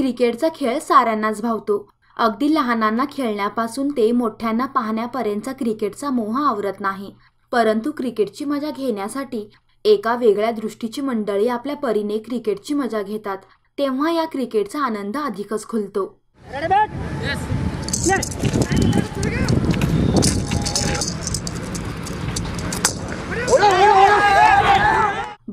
क्रिकेटचा खेळ साऱ्यांनाच भावतो. अगदी लहानांना खेळण्यापासून ते मोठ्यांना पाहण्यापर्यंतचा क्रिकेटचा मोह आवरत नाही. परंतु क्रिकेटची मजा घेण्यासाठी एका वेगळ्या दृष्टीची मंडळी आपल्या परीने क्रिकेटची मजा घेतात तेव्हा या क्रिकेटचा आनंद अधिकच खुलतो.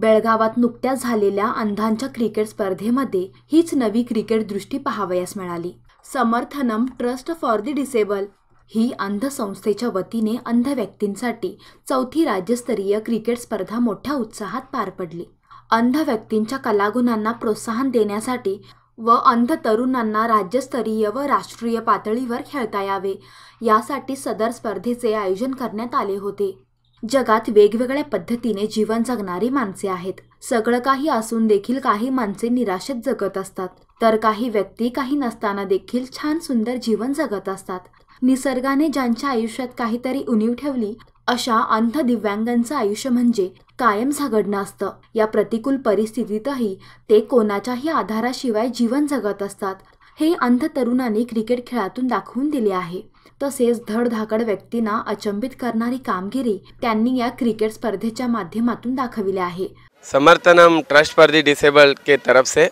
बेळगावात नुकत्याच झालेल्या अंधांच्या क्रिकेट स्पर्धेमध्ये हीच नवी क्रिकेट दृष्टी पाहावयास मिळाली. Samarthanam trust for the disable ही अंध संस्थेच्या वतीने अंध व्यक्तींसाठी चौथी राज्यस्तरीय क्रिकेट स्पर्धा मोठ्या उत्साहात पार पडली. अंध व्यक्तींच्या कलागुणांना प्रोत्साहन देण्यासाठी व अंध तरुणांना राज्यस्तरीय व राष्ट्रीय पातळीवर खेळता यावे यासाठी सदर स्पर्धेचे आयोजन करण्यात आले होते. जगात वेगवेगळ्या पद्धतीने जीवन जगणारी माणसे आहेत. सगळं काही असून देखील काही माणसे निराशेत जगत असतात. तर काही व्यक्ती काही नसताना देखील छान सुंदर जीवन जगत असतात. निसर्गाने ज्यांच्या आयुष्यात काहीतरी उणीव ठेवली अशा अंध दिव्यांगांचं आयुष्य म्हणजे कायम झगडणं असतं. या प्रतिकूल परिस्थितीतही ते कोणाच्याही आधाराशिवाय जीवन जगत असतात. हे अंध तरुणांनी क्रिकेट खेळातून दाखवून दिले आहे. तसेच धडधाकड व्यक्तींना अचंबित करणारी कामगिरी त्यांनी या क्रिकेट स्पर्धेच्या माध्यमातून दाखविले आहे. Samarthanam trust for the disable के तरफ से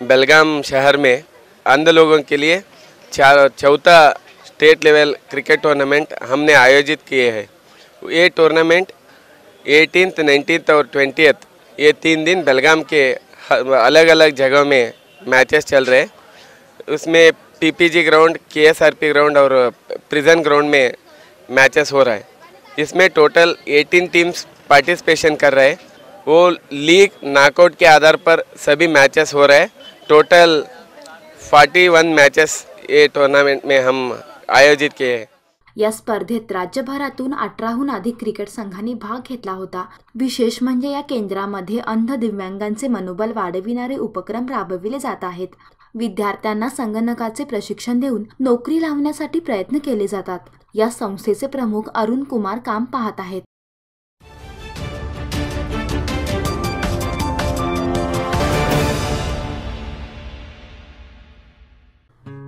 बेलगाम शहर में अंध लोगों के लिए चार चौथा स्टेट लेवल क्रिकेट टूर्नामेंट हमने आयोजित किए हैं। ये टूर्नामेंट एटीनथ नाइनटीन और ट्वेंटियथ ये तीन दिन बेलगाम के अलग अलग जगहों में मैचेस चल रहे हैं। उसमें पीपीजी ग्राउंड केएसआरपी ग्राउंड और प्रिजन ग्राउंड में मैचेस हो रहा है। इसमें टोटल 18 टीम्स पार्टिसिपेशन कर रहे हैं। वो लीग नाकआउट के आधार पर सभी मैचेस हो रहे हैं। टोटल 41 मैचेस ये टूर्नामेंट में हम आयोजित किए हैं। या स्पर्धेत राज्यभरातून अठराहून अधिक क्रिकेट संघांनी भाग घेतला होता. विशेष म्हणजे या केंद्रामध्ये अंध दिव्यांगांचे मनोबल वाढविणारे उपक्रम राबविले जात आहेत. विद्यार्थ्यांना संगणकाचे प्रशिक्षण देऊन नोकरी लावण्यासाठी प्रयत्न केले जातात. या संस्थेचे प्रमुख अरुण कुमार काम पाहत आहेत.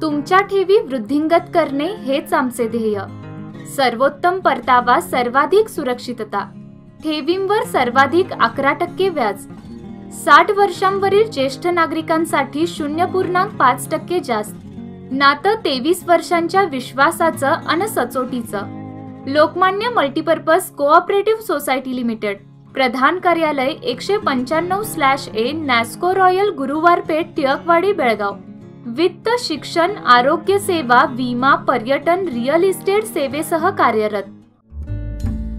तुमच्या ठेवी वृद्धिंगत करणे हेच आमचे ध्येय. सर्वोत्तम परतावा सर्वाधिक सुरक्षितता. ठेवींवर सर्वाधिक अकरा टक्के व्याज. साठ वर्षांवरील ज्येष्ठ नागरिकांसाठी शून्य पूर्णांक पाच टक्के जास्त. नातं तेवीस वर्षांच्या विश्वासाचं अन सचोटीचं. Lokmanya multipurpose cooperative society limited. प्रधान कार्यालय एकशे पंच्याण्णव स्लॅश ए नॅस्को रॉयल गुरुवार पेठ टिळकवाडी बेळगाव. वित्त शिक्षण आरोग्य सेवा विमा पर्यटन रिअल इस्टेट सेवेसह कार्यरत.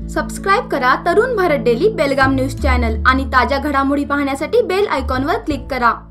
सबस्क्राईब करा Tarun Bharat daily Belgaum news channel आणि ताज्या घडामोडी पाहण्यासाठी बेल आयकॉनवर क्लिक करा.